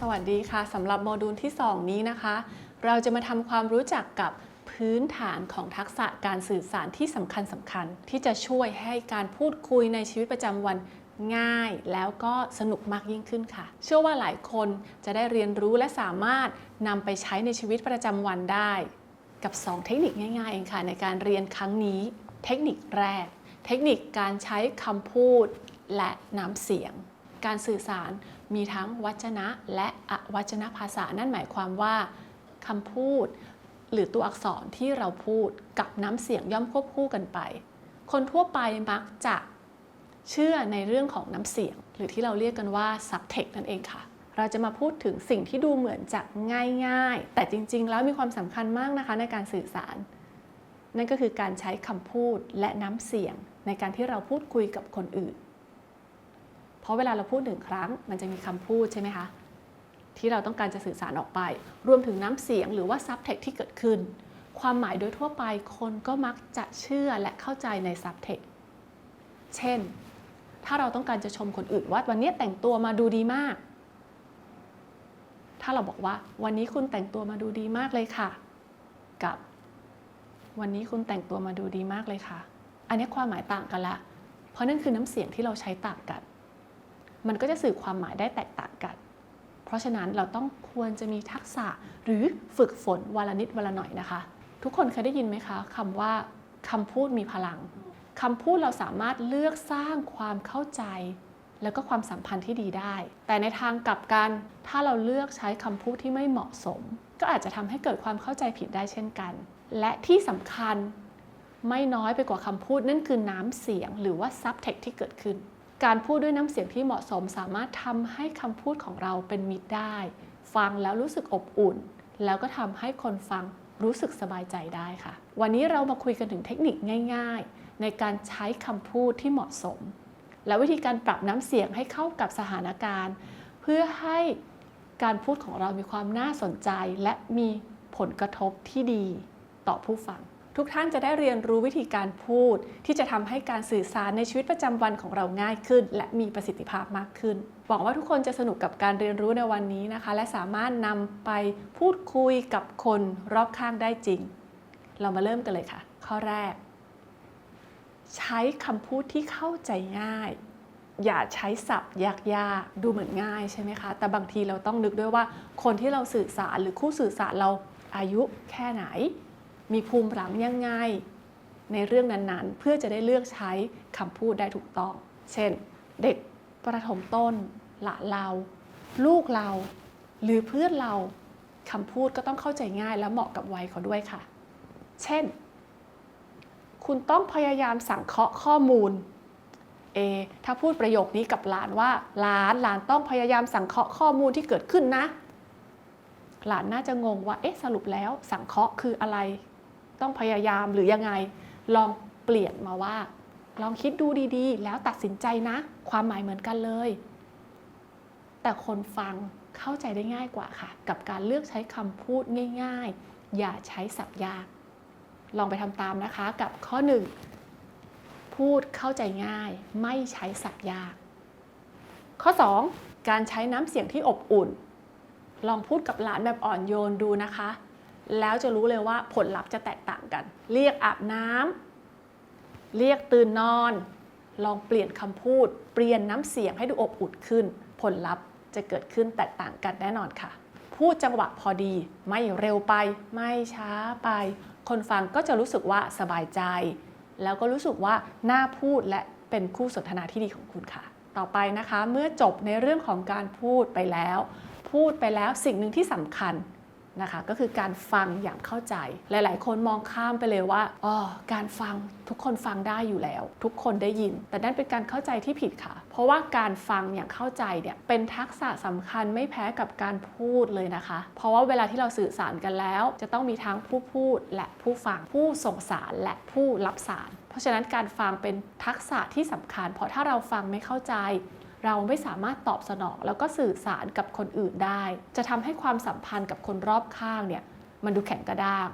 สวัสดีค่ะสำหรับโมดูลที่ 2 นี้นะคะ เราจะมาทำความรู้จักกับพื้นฐานของทักษะการสื่อสารที่สำคัญสำคัญ ที่จะช่วยให้การพูดคุยในชีวิตประจำวันง่าย แล้วก็สนุกมากยิ่งขึ้นค่ะ เชื่อว่าหลายคนจะได้เรียนรู้และสามารถนำไปใช้ในชีวิตประจำวันได้ กับ 2 เทคนิคง่ายๆเองค่ะ ในการเรียนครั้งนี้ เทคนิคแรก เทคนิคการใช้คำพูดและน้ำเสียง การสื่อสาร มีทั้งวัจนะและอวัจนะภาษา นั่นหมายความว่าคำพูด หรือตัวอักษรที่เราพูดกับน้ำเสียงย่อมควบคู่กันไป คนทั่วไปมักจะเชื่อในเรื่องของน้ำเสียง หรือที่เราเรียกกันว่า subtext นั่นเองค่ะ เราจะมาพูดถึงสิ่งที่ดูเหมือนจะง่ายๆ แต่จริง ๆ แล้วมีความสำคัญมากนะคะในการสื่อสาร นั่นก็คือการใช้คำพูดและน้ำเสียงในการที่เราพูดคุยกับคนอื่น ราะเวลาเราพูดหนึ่งครั้ง มันจะมีคำพูดใช่ไหมคะที่เราต้องการจะสื่อสารออกไป รวมถึงน้ำเสียงหรือว่า subtext ที่เกิดขึ้น ความหมายโดยทั่วไปคนก็มักจะเชื่อและเข้าใจใน subtext เช่น ถ้าเราต้องการจะชมคนอื่นว่าวันนี้แต่งตัวมาดูดีมาก ถ้าเราบอกว่าวันนี้คุณแต่งตัวมาดูดีมากเลยค่ะ กับ วันนี้คุณแต่งตัวมาดูดีมากเลยค่ะ อันนี้ความหมายต่างกันละ เพราะนั่นคือน้ำเสียงที่เราใช้ต่างกัน มันก็จะสื่อความหมายได้แตกต่างกัน เพราะฉะนั้นเราต้องควรจะมีทักษะหรือฝึกฝนวันละนิดวันละหน่อยนะคะ ทุกคนเคยได้ยินไหมคะคำว่าคำพูดมีพลังคำพูดเราสามารถเลือกสร้างความเข้าใจ แล้วก็ความสัมพันธ์ที่ดีได้ แต่ในทางกลับกัน ถ้าเราเลือกใช้คำพูดที่ไม่เหมาะสม ก็อาจจะทำให้เกิดความเข้าใจผิดได้เช่นกัน และที่สำคัญไม่น้อยไปกว่าคำพูดนั่นคือน้ำเสียงหรือว่า subtext ที่เกิดขึ้น การพูดด้วยน้ำเสียงที่เหมาะสม สามารถทำให้คำพูดของเราเป็นมิตรได้ ฟังแล้วรู้สึกอบอุ่น แล้วก็ทำให้คนฟังรู้สึกสบายใจได้ค่ะ วันนี้เรามาคุยกันถึงเทคนิคง่าย ๆ ในการใช้คำพูดที่เหมาะสม และวิธีการปรับน้ำเสียงให้เข้ากับสถานการณ์ เพื่อให้การพูดของเรามีความน่าสนใจ และมีผลกระทบที่ดีต่อผู้ฟัง ทุกท่านจะได้เรียนรู้วิธีการพูด ที่จะทำให้การสื่อสารในชีวิตประจำวันของเราง่ายขึ้น และมีประสิทธิภาพมากขึ้น หวังว่าทุกคนจะสนุกกับการเรียนรู้ในวันนี้นะคะ และสามารถนำไปพูดคุยกับคนรอบข้างได้จริง เรามาเริ่มกันเลยค่ะ ข้อแรก ใช้คำพูดที่เข้าใจง่าย อย่าใช้ศัพท์ยากๆ ดูเหมือนง่ายใช่ไหมคะ แต่บางทีเราต้องนึกด้วยว่า คนที่เราสื่อสารหรือคู่สื่อสารเราอายุแค่ไหน มีภูมิหลังยังไง ในเรื่องนั้นๆ เพื่อจะได้เลือกใช้คำพูดได้ถูกต้อง เช่น เด็กประถมต้นหลานเรา ลูกเรา หรือเพื่อนเราคำพูดก็ต้องเข้าใจง่ายและเหมาะกับวัยเขาด้วยค่ะ เช่น คุณต้องพยายามสังเคราะห์ข้อมูลเอถ้าพูดประโยคนี้กับหลานว่า หลานหลานต้องพยายามสังเคราะห์ข้อมูลที่เกิดขึ้นนะ หลานน่าจะงงว่าเอ๊ะสรุปแล้วสังเคราะห์คืออะไร ต้องพยายามหรือยังไง ลองเปลี่ยนมาว่า ลองคิดดูดีๆ แล้วตัดสินใจนะ ความหมายเหมือนกันเลย แต่คนฟังเข้าใจได้ง่ายกว่าค่ะ กับการเลือกใช้คำพูดง่าย ๆ อย่าใช้ศัพท์ยาก ลองไปทำตามนะคะกับข้อ 1 พูดเข้าใจง่าย ไม่ใช้ศัพท์ยาก ข้อ 2 การใช้น้ำเสียงที่อบอุ่น ลองพูดกับหลานแบบอ่อนโยนดูนะคะ แล้วจะรู้เลยว่าผลลัพธ์จะแตกต่างกัน เรียกอาบน้ำเรียกตื่นนอน ลองเปลี่ยนคำพูด เปลี่ยนน้ำเสียงให้ดูอบอุ่นขึ้น ผลลัพธ์จะเกิดขึ้นแตกต่างกันแน่นอนค่ะ พูดจังหวะพอดีไม่เร็วไป ไม่ช้าไป คนฟังก็จะรู้สึกว่าสบายใจ แล้วก็รู้สึกว่าน่าพูดและเป็นคู่สนทนาที่ดีของคุณค่ะ ต่อไปนะคะ เมื่อจบในเรื่องของการพูดไปแล้ว พูดไปแล้วสิ่งหนึ่งที่สำคัญ นะคะก็คือการฟังอย่างเข้าใจ หลาย ๆ คนมองข้ามไปเลยว่าอ๋อการฟังทุกคนฟังได้อยู่แล้ว ทุกคนได้ยิน แต่นั่นเป็นการเข้าใจที่ผิดค่ะ เพราะว่าการฟังอย่างเข้าใจเนี่ยเป็นทักษะสำคัญไม่แพ้กับการพูดเลยนะคะ เพราะว่าเวลาที่เราสื่อสารกันแล้ว จะต้องมีทั้งผู้พูดและผู้ฟังผู้ส่งสารและผู้รับสาร เพราะฉะนั้นการฟังเป็นทักษะที่สำคัญ เพราะถ้าเราฟังไม่เข้าใจ เราไม่สามารถตอบสนอง แล้วก็สื่อสารกับคนอื่นได้ จะทำให้ความสัมพันธ์กับคนรอบข้างเนี่ยมันดูแข็งกระด้าง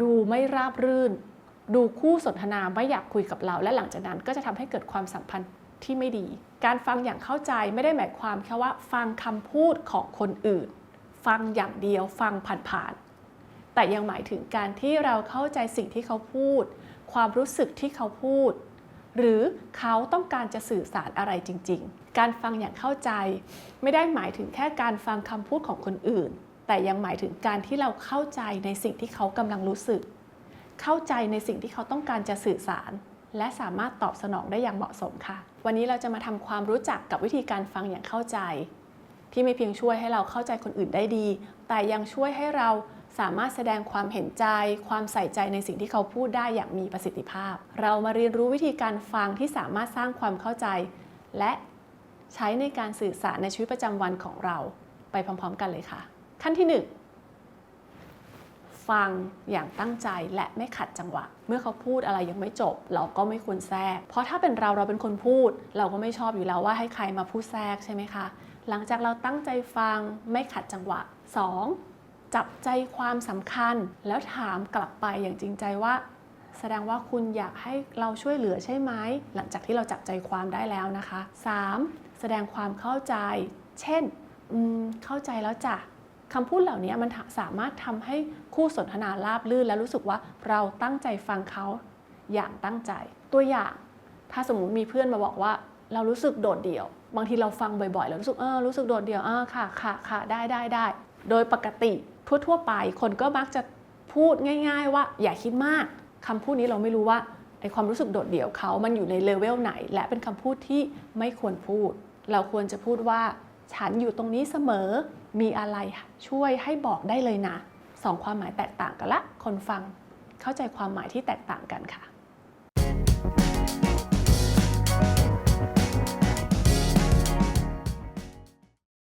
ดูไม่ราบรื่น ดูคู่สนทนาไม่อยากคุยกับเรา และหลังจากนั้นก็จะทำให้เกิดความสัมพันธ์ที่ไม่ดี การฟังอย่างเข้าใจไม่ได้หมายความแค่ว่า ฟังคำพูดของคนอื่น ฟังอย่างเดียวฟังผ่านๆแต่ยังหมายถึงการที่เราเข้าใจสิ่งที่เขาพูด ความรู้สึกที่เขาพูด หรือเขาต้องการจะสื่อสารอะไรจริง ๆ การฟังอย่างเข้าใจ ไม่ได้หมายถึงแค่การฟังคำพูดของคนอื่น แต่ยังหมายถึงการที่เราเข้าใจในสิ่งที่เขากำลังรู้สึก เข้าใจในสิ่งที่เขาต้องการจะสื่อสาร และสามารถตอบสนองได้อย่างเหมาะสมค่ะ วันนี้เราจะมาทำความรู้จักกับวิธีการฟังอย่างเข้าใจ ที่ไม่เพียงช่วยให้เราเข้าใจคนอื่นได้ดี แต่ยังช่วยให้เรา สามารถแสดงความเห็นใจ ความใส่ใจในสิ่งที่เขาพูดได้อย่างมีประสิทธิภาพ เรามาเรียนรู้วิธีการฟังที่สามารถสร้างความเข้าใจ และใช้ในการสื่อสารในชีวิตประจำวันของเราไปพร้อม ๆ กันเลยค่ะ ขั้นที่หนึ่งฟังอย่างตั้งใจและไม่ขัดจังหวะ เมื่อเขาพูดอะไรยังไม่จบ เราก็ไม่ควรแทรก เพราะถ้าเป็นเราเราเป็นคนพูด เราก็ไม่ชอบอยู่แล้วว่าให้ใครมาพูดแทรกใช่ไหมคะ หลังจากเราตั้งใจฟังไม่ขัดจังหวะ 2. จับใจความสำคัญ แล้วถามกลับไปอย่างจริงใจว่า แสดงว่าคุณอยากให้เราช่วยเหลือใช่ไหมหลังจากที่เราจับใจความได้แล้วนะคะ 3. แสดงความเข้าใจ เช่นอืมเข้าใจแล้วจ้ะคำพูดเหล่านี้มันสามารถทำให้คู่สนทนาราบลื่น และรู้สึกว่าเราตั้งใจฟังเขาอย่างตั้งใจ ตัวอย่าง ถ้าสมมติมีเพื่อนมาบอกว่า เรารู้สึกโดดเดี่ยว บางทีเราฟังบ่อยๆ แล้วรู้สึกเออรู้สึกโดดเดี่ยวอ่าค่ะค่ะค่ะได้ได้ได้โดยปกติ ทั่วๆไป คนก็มักจะพูดง่าย ๆ ว่าอย่าคิดมากคำพูดนี้เราไม่รู้ว่าไอความรู้สึกโดดเดี่ยวเขา มันอยู่ในเลเวลไหน และเป็นคำพูดที่ไม่ควรพูด เราควรจะพูดว่า ฉันอยู่ตรงนี้เสมอ มีอะไรช่วยให้บอกได้เลยนะสองความหมายแตกต่างกันละ คนฟังเข้าใจความหมายที่แตกต่างกันค่ะ